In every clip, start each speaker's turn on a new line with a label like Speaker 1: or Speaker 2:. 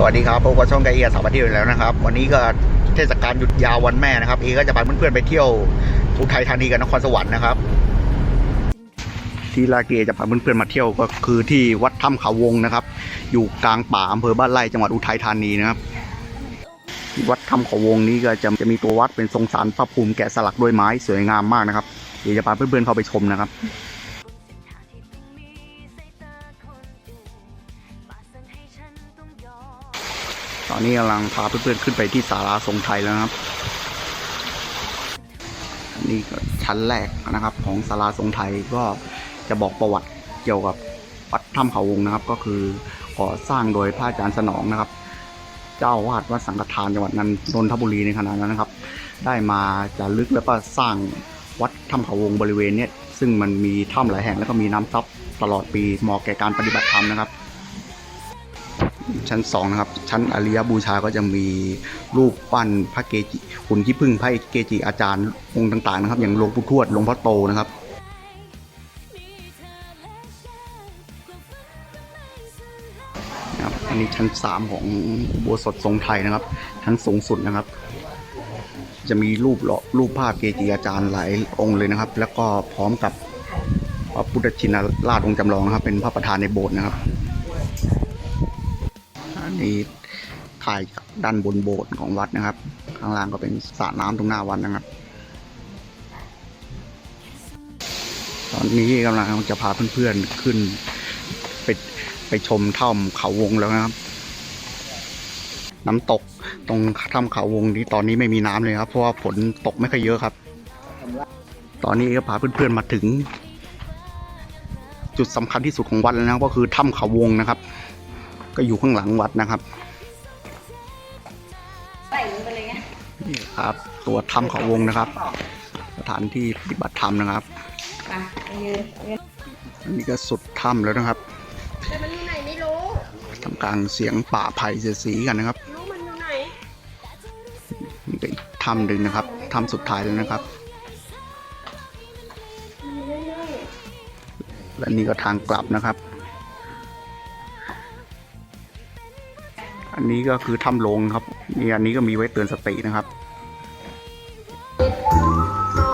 Speaker 1: สวัสดีครับพบกับช่องไกเอียสาวประเทศแล้วนะครับ วันนี้ก็เทศกาลหยุดยาววันแม่นะครับ เอก็จะพาเพื่อนๆไปเที่ยวอุทัยธานีกับนครสวรรค์นะครับ ที่ลาเกจะพาเพื่อนๆมาเที่ยวก็คือที่วัดถ้ำเขาวงนะครับ อยู่กลางป่าอำเภอบ้านไร่จังหวัดอุทัยธานีนะครับที่วัดถ้ำเขาวงนี้ก็จะจะมีตัววัดเป็นทรงสารพระภูมิแกะสลักด้วยไม้สวยงามมากนะครับเดี๋ยวจะพาเพื่อนๆเข้าไปชมนะครับ อนนี้กำลังพาเพื่อนๆขึ้นไปที่ศาลาทรงไทยแล้วนะครับนนี้ก็ชั้นแรกนะครับ ของศาลาทรงไทยก็จะบอกประวัติเกี่ยวกับวัดถ้ำเขาวงนะครับ ก็คือก่อสร้างโดยพระอาจารย์สนองนะครับ เจ้าวาดวัดสังฆทานจังหวัดนันนนทบุรีในขณะนั้นนะครับ ได้มาจารึกแล้วก็สร้างวัดถ้ำเขาวงบริเวณนี้ซึ่งมันมีถ้ำหลายแห่งแล้วก็มีน้ำซับตลอดปีเหมาะแก่การปฏิบัติธรรมนะครับ ชั้นสองนะครับ ชั้นอริยบูชาก็จะมีรูปปั้นพระเกจิหุ่นขี้ผึ้งพระเกจิอาจารย์องค์ต่างๆนะครับ อย่างหลวงปู่ทวดหลวงพ่อโตนะครับอันนี้ชั้นสามของโบัวสดทรงไทยนะครับ ชั้นสูงสุดนะครับ จะมีรูปรูปภาพเกจิอาจารย์หลายองค์เลยนะครับ แล้วก็พร้อมกับพระพุทธชินราชองค์จำลองนะครับ เป็นพระประธานในโบสถ์นะครับ นนี้ถ่ายจากด้านบนโบสถ์ของวัดนะครับ ข้างล่างก็เป็นสระน้ำตรงหน้าวัดนะครับ ตอนนี้กำลังจะพาเพื่อนๆขึ้นไปไปชมถ้ำเขาวงแล้วนะครับ น้ำตกตรงถ้ำเขาวงนี้ตอนนี้ไม่มีน้ำเลยครับเพราะว่าฝนตกไม่ค่อยเยอะครับ ตอนนี้ก็พาเพื่อนๆมาถึง จุดสำคัญที่สุดของวัดแล้วนะครับก็คือถ้ำเขาวงนะครับ ก็อยู่ข้างหลังวัดนะครับ
Speaker 2: ใส่ลงไปเลยไง
Speaker 1: นี่ครับ ตัวถ้ำเขาวงนะครับ สถานที่ปฏิบัติธรรมนะครับ
Speaker 2: มาไปยืนยืน
Speaker 1: อันนี้ก็สุดถ้ำแล้วนะครับ
Speaker 2: แต่มันอยู่ไหนไม่รู้
Speaker 1: ทำกลางเสียงป่าไผ่เสียดสีกันนะครับ
Speaker 2: รู้มันอยู่ไหน
Speaker 1: นี่ก็อีกถ้ำหนึ่งนะครับถ้ำสุดท้ายแล้วนะครับ และนี่ก็ทางกลับนะครับ อันนี้ก็คือถ้ำลงครับนี่อันนี้ก็มีไว้เตือนสตินะครับ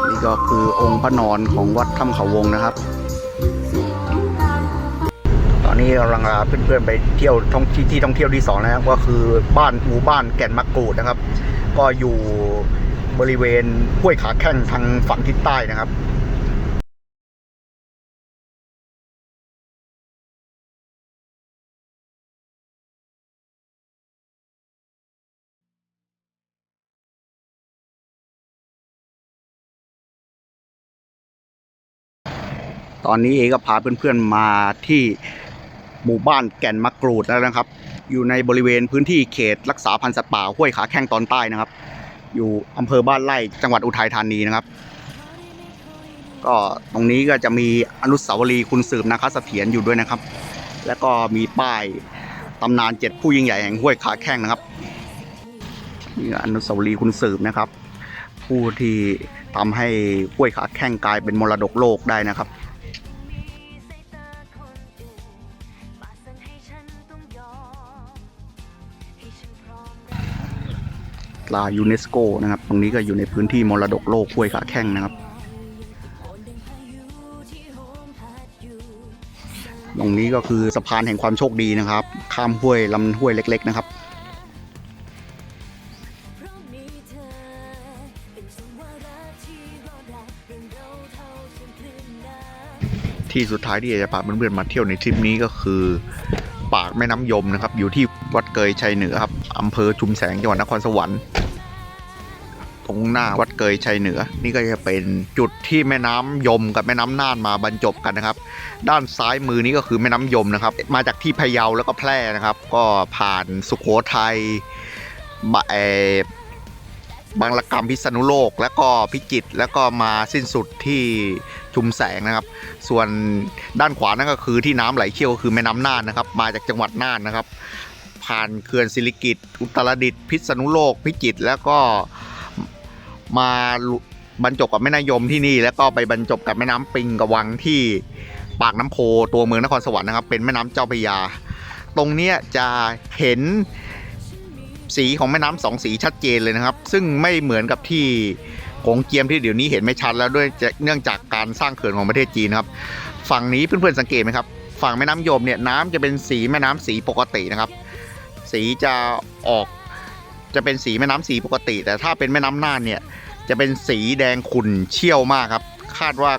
Speaker 1: นี่ก็คือองค์พระนอนของวัดถ้ำเขาวงนะครับ ตอนนี้กำลังพาเพื่อนๆไปเที่ยวท่องที่ที่ท่องเที่ยวที่สองนะครับ ก็คือบ้านหมู่บ้านแก่นมะกรูดนะครับ ก็อยู่บริเวณห้วยขาแข้งทางฝั่งทิศใต้นะครับ ตอนนี้เอก็พาเพื่อนๆมาที่หมู่บ้านแก่นมะกรูดแล้วนะครับ อยู่ในบริเวณพื้นที่เขตรักษาพันธุ์สัตว์ป่าห้วยขาแข้งตอนใต้นะครับ อยู่อำเภอบ้านไร่จังหวัดอุทัยธานีนะครับ ก็ตรงนี้ก็จะมีอนุสาวรีย์คุณสืบนาคเสถียรอยู่ด้วยนะครับ แล้วก็มีป้ายตำนานเจ็ดผู้ยิ่งใหญ่แห่งห้วยขาแข้งนะครับนี่อนุสาวรีย์คุณสืบนะครับ ผู้ที่ทำให้ห้วยขาแข้งกลายเป็นมรดกโลกได้นะครับ ลายูเนสโกนะครับ ตรงนี้ก็อยู่ในพื้นที่มรดกโลกห้วยขาแข้งนะครับ ตรงนี้ก็คือสะพานแห่งความโชคดีนะครับ ข้ามห้วยลำห้วยเล็ก ๆ นะครับที่สุดท้ายที่อยากจะพาเพื่อนๆมาเที่ยวในทริปนี้ก็คือ ปากแม่น้ำยมนะครับ อยู่ที่ วัดเกยชัยเหนือครับอำเภอชุมแสงจังหวัดนครสวรรค์ ตรงหน้าวัดเกยชัยเหนือ นี่ก็จะเป็นจุดที่แม่น้ำยมกับแม่น้ำน่านมาบรรจบกันนะครับ ด้านซ้ายมือนี้ก็คือแม่น้ำยมนะครับ มาจากที่พะเยาแล้วก็แพร่นะครับ ก็ผ่านสุโขทัยบะเอ่อบางละกรรมพิษณุโลกแล้วก็พิจิตรแล้วก็มาสิ้นสุดที่ชุมแสงนะครับ ส่วนด้านขวานั่นก็คือที่น้ำไหลเชี่ยวก็คือแม่น้ำน่านนะครับ มาจากจังหวัดน่านนะครับ ผ่านเขื่อนศิริกิตอุตรดิตถ์พิษณุโลกพิจิตรแล้วก็มาบรรจบกับแม่น้ำยมที่นี่ แล้วก็ไปบรรจบกับแม่น้ำปิงกระวังที่ปากน้ำโพตัวเมืองนครสวรรค์นะครับเป็นแม่น้ำเจ้าพระยา ตรงเนี้ยจะเห็นสีของแม่น้ำสองสีชัดเจนเลยนะครับ ซึ่งไม่เหมือนกับที่โขงเจียมที่เดี๋ยวนี้เห็นไม่ชัดแล้วด้วยเนื่องจากการสร้างเขื่อนของประเทศจีนครับ ฝั่งนี้เพื่อนๆสังเกตไหมครับ ฝั่งแม่น้ำยมเนี่ยน้ำจะเป็นสีแม่น้ำสีปกตินะครับ สีจะออกจะเป็นสีแม่น้ำสีปกติ แต่ถ้าเป็นแม่น้ำน่านเนี่ยจะเป็นสีแดงขุ่นเชี่ยวมากครับ คาดว่า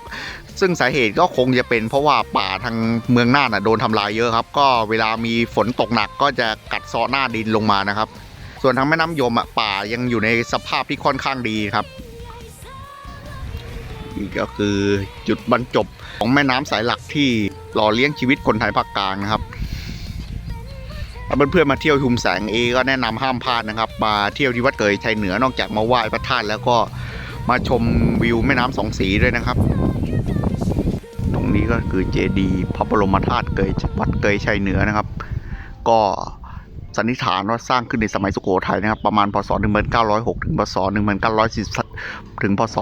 Speaker 1: ซึ่งสาเหตุก็คงจะเป็นเพราะว่าป่าทางเมืองน่านน่ะโดนทำลายเยอะครับ ก็เวลามีฝนตกหนักก็จะกัดเซาะหน้าดินลงมานะครับ ส่วนทางแม่น้ำยมอะป่ายังอยู่ในสภาพที่ค่อนข้างดีครับนี่ก็คือจุดบรรจบของแม่น้ำสายหลักที่หล่อเลี้ยงชีวิตคนไทยภาคกลางนะครับ เพื่อนๆมาเที่ยวชุมแสงเอก็แนะนำห้ามพลาดนะครับ มาเที่ยวที่วัดเกยชัยเหนือนอกจากมาไหว้พระธาตุแล้วก็มาชมวิวแม่น้ำสองสีด้วยนะครับ ตรงนี้ก็คือเจดีย์พระบรมธาตุเกยวัดเกยชัยเหนือนะครับ ก็สันนิษฐานว่าสร้างขึ้นในสมัยสุโขทัยนะครับ ประมาณพศ 1906 ถึงพศ 1910 ถึงพศ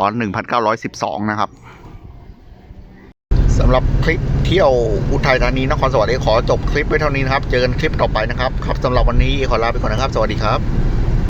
Speaker 1: 1912 นะครับ สำหรับคลิปเที่ยวอุทัยธานีนครสวรรค์ขอจบคลิปไว้เท่านี้นะครับ เจอกันคลิปต่อไปนะครับ ครับสำหรับวันนี้ขอลาไปก่อนนะครับ สวัสดีครับ